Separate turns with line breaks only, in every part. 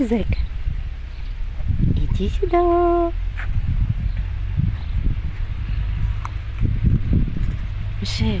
Иди, зайка. Иди сюда. Мишель.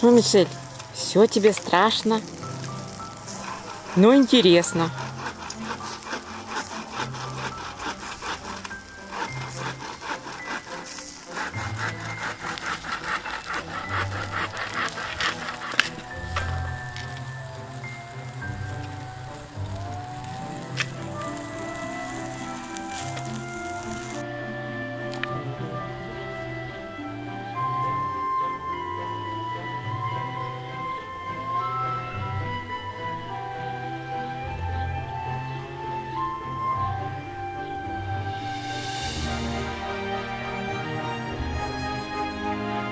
Что, Мишель, все тебе страшно? Ну, интересно.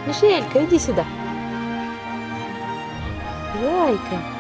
Мишелька, иди сюда. Зайка.